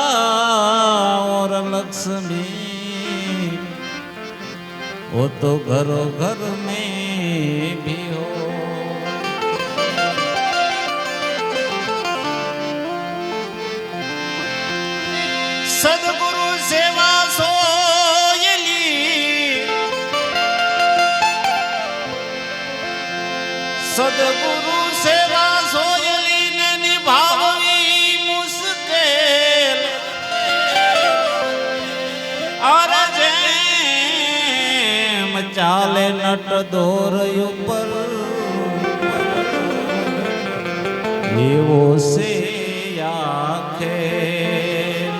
और लक्ष्मी वो तो घरों घर में भी हो सदगुरु सेवा सोयली सदगुरु ચાલે નટ દોર ઉપર એવો છે આ ખેલ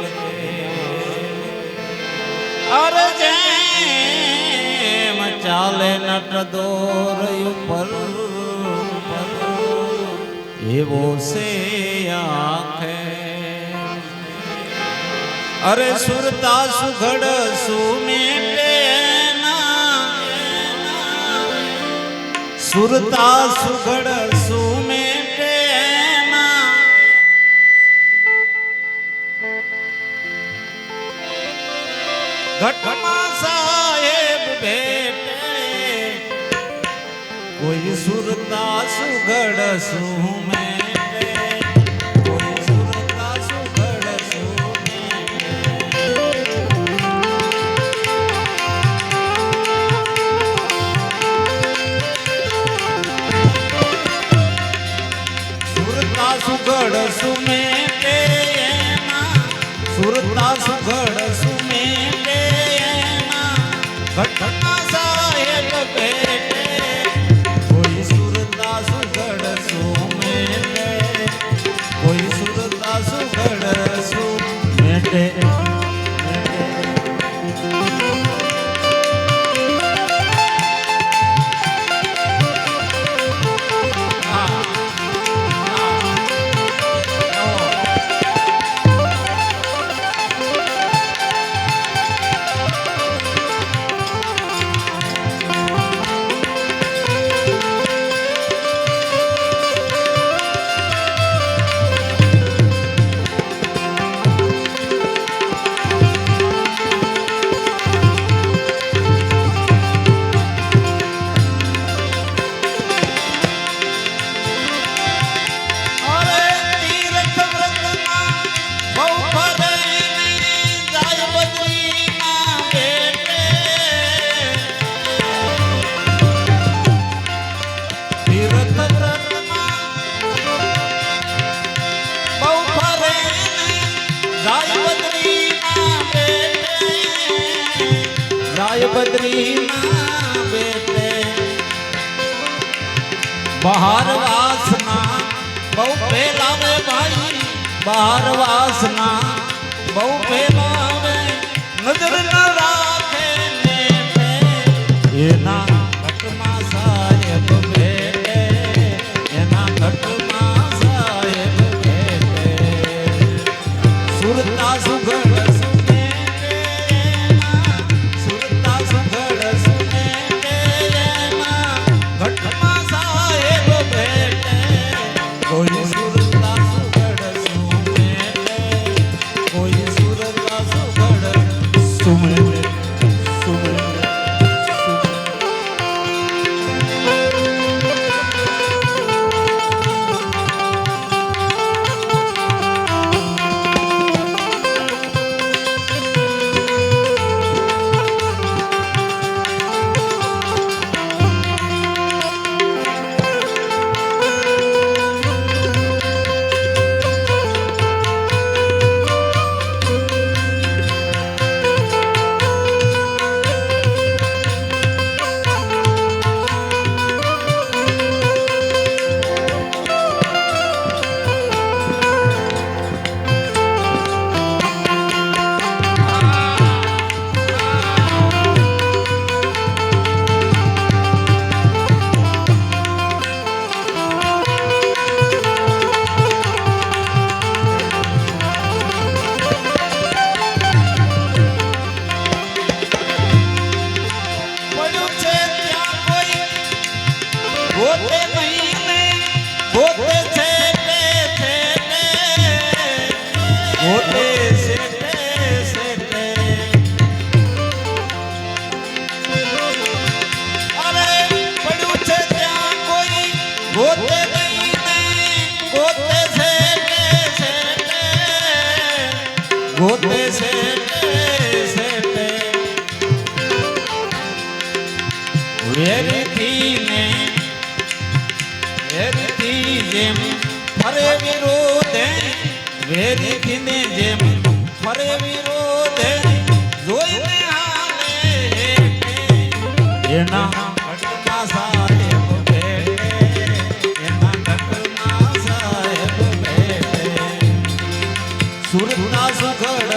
અરે જેમ ચાલે નટ દોર ઉપર એવો છે આખે અરે સુરતા સુઘડ સુમેટેના સુરતા સુઘડ સુમેટેના ઘટમાં સાહેબ ભેટે કોઈ સુરતા સુઘડ સુમેટે સુરતા સુમે સુરતા સુગડ સુમે ઘટના સાહેબ ભેટે બહાર વાસના બહુ ફેલાવે ભાઈ બહાર વાસના બહુ ફેલાવે નજર ન રાખે ને પે. એના ઘટમાં સાહેબ ભેટે એના ઘટમાં સાહેબ ભેટે સુરતા સુગડ Ô, tempo! દેખીને જેમ સાહેબ સાહેબ સુરના સુખડ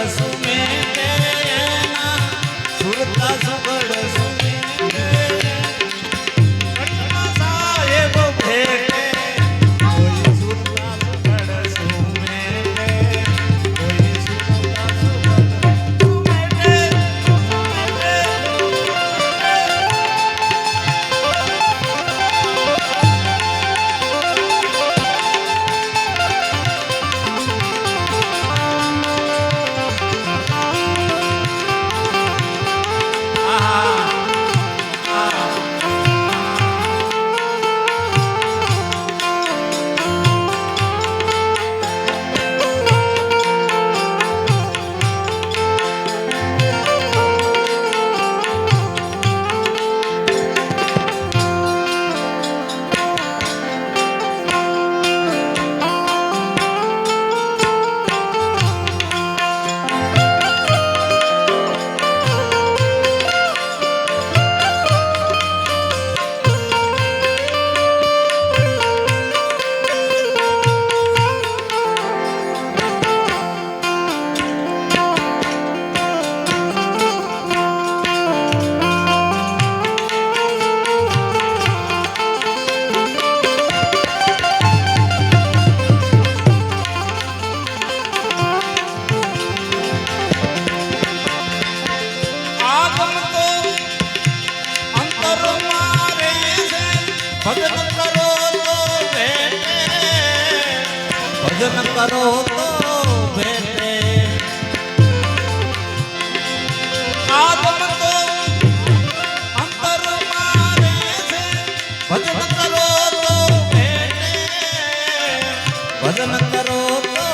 ભજન કરો તો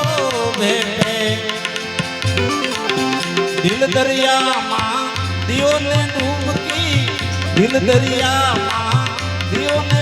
ભેટે. દિલ દરિયામાં દિયોને ડૂબકી દિલ દરિયામાં દિયોને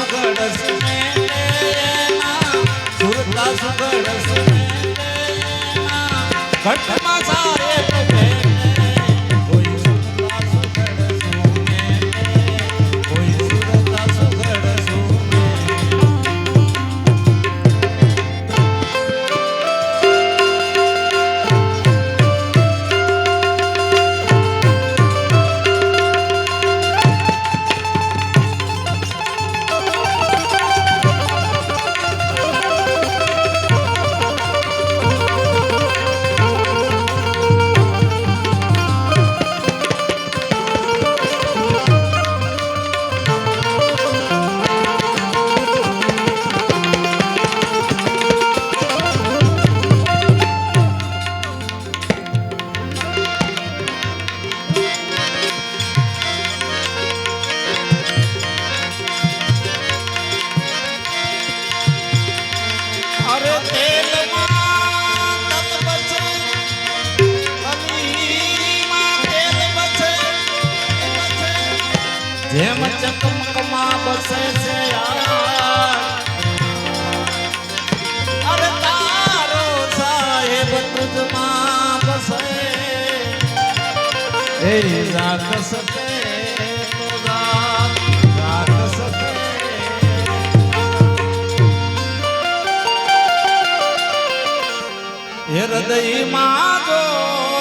સુગડ સુરતા સુગડ ઘટમાં સારો રાખ રાખ સકે એ હૃદયમાં જો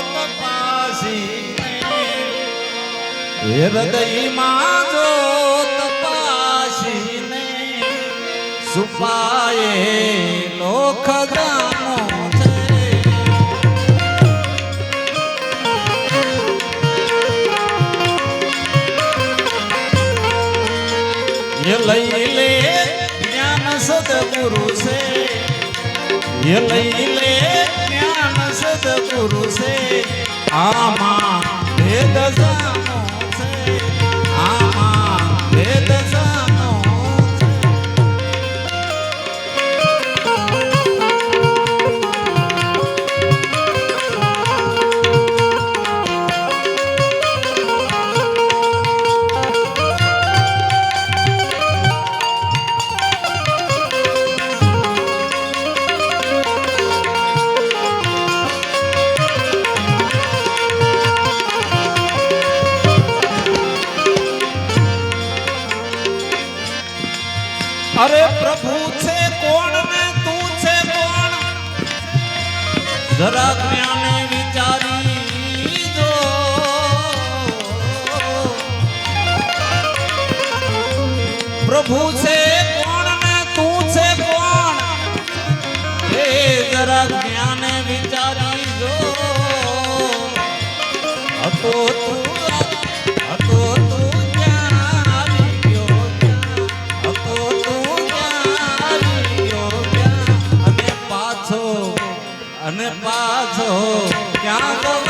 તપાસીને એ જો તપાસીને સુપાએ લોક જાનો લઈ લે જ્ઞાન સદગુરુ છે એ લઈ લે જ્ઞાન સદગુરુ છે આમાં જરા જ્ઞાને વિચારી જો પ્રભુ છે પાછો ક્યાં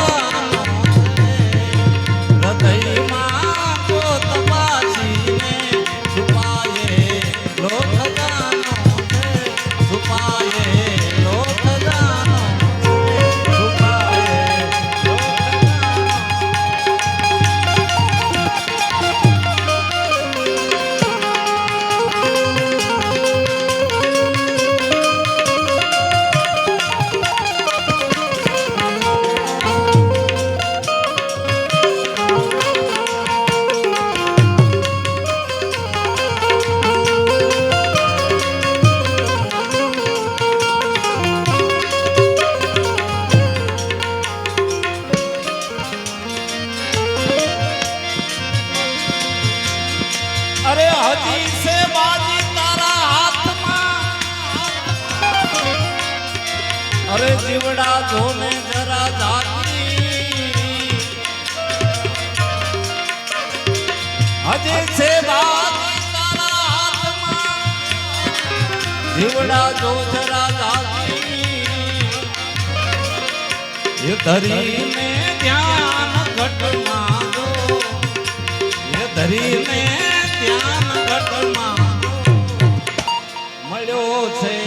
અરે હજી છે બાજી તારા હાથમાં અરે જીવડા જોને જરા જાગી હજી છે બાજી તારા હાથમાં જીવડા જો જરા જાગી એ ધરીને ધ્યાન ઘટમાં જો એ ધરીને ધ્યાન ઘટમાં મળ્યો છે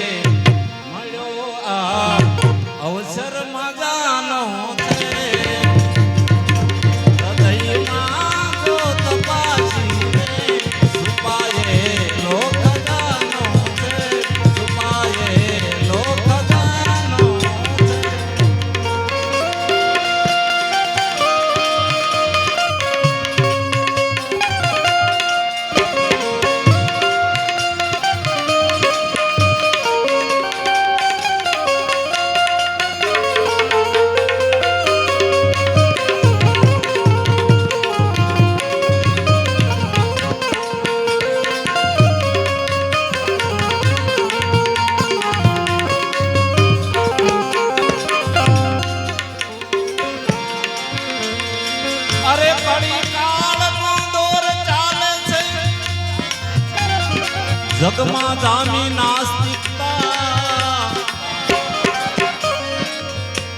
જામી નાસ્તિકતા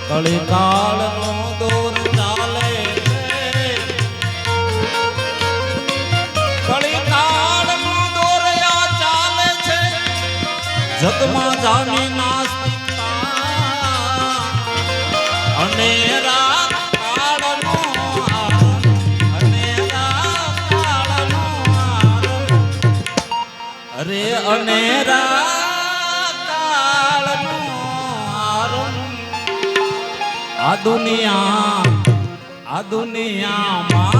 કળી નો દોર ચાલે છે નો દોર ચાલે છે જગમાં જામી આરંભ આ દુનિયા આ દુનિયામાં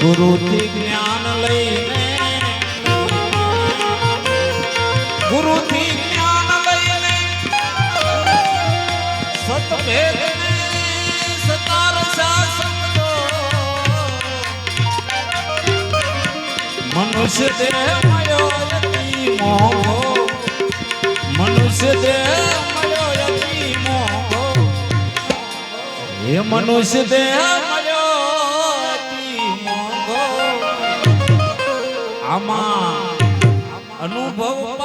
ગુરુથી જ્ઞાન લઈને ગુરુથી જ્ઞાન લઈને સતભેદને સતાર સા સમજો મનુષ્ય દેહ મળ્યો યતિ મોહો મનુષ્ય દેહ મળ્યો યતિ મોહો એ મનુષ્ય દેહ અનુભવ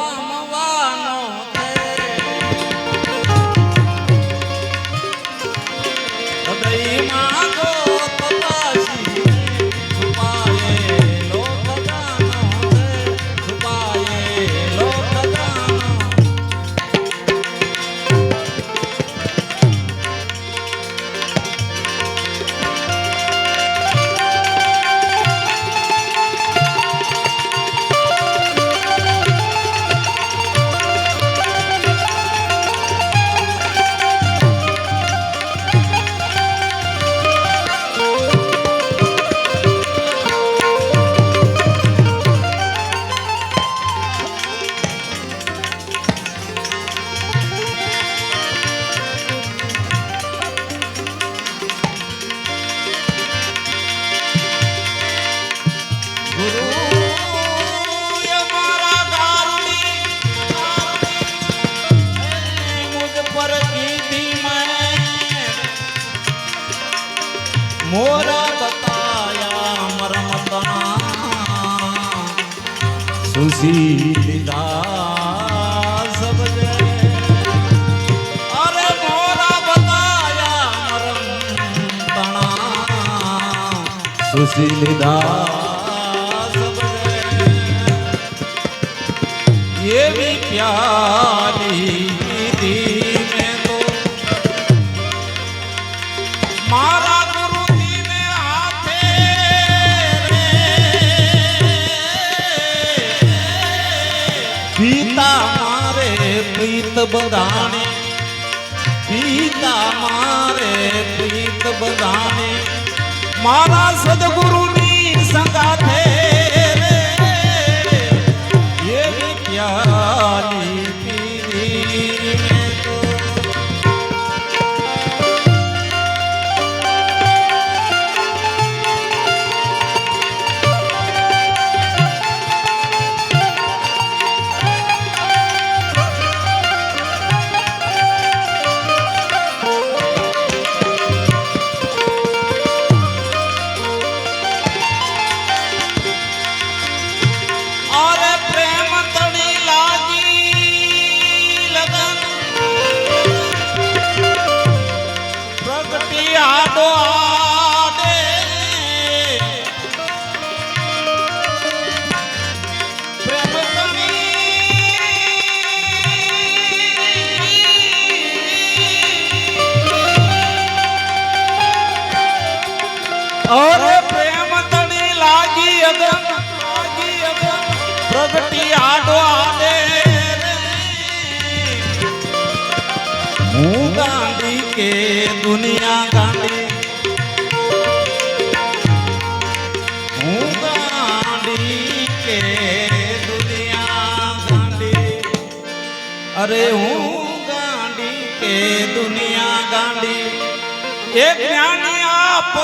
એવી પ્યારી દીધી મેં તો મારા ગુરુજીને હાથે પિતા મારે પ્રીત પિતા મારે સદગુરુની સંગાથે એવી દુનિયા ગાંડી હું ગાંડી કે દુનિયા ગાંડી અરે હું ગાંડી કે દુનિયા ગાંડી એ જ્ઞાની આપ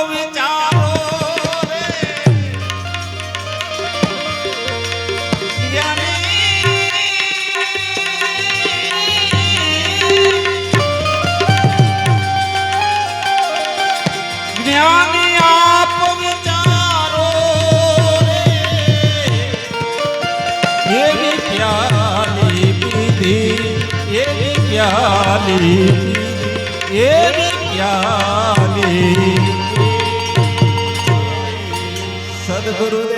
પ્યાલી એની પ્યાલી સદગુરુદેવ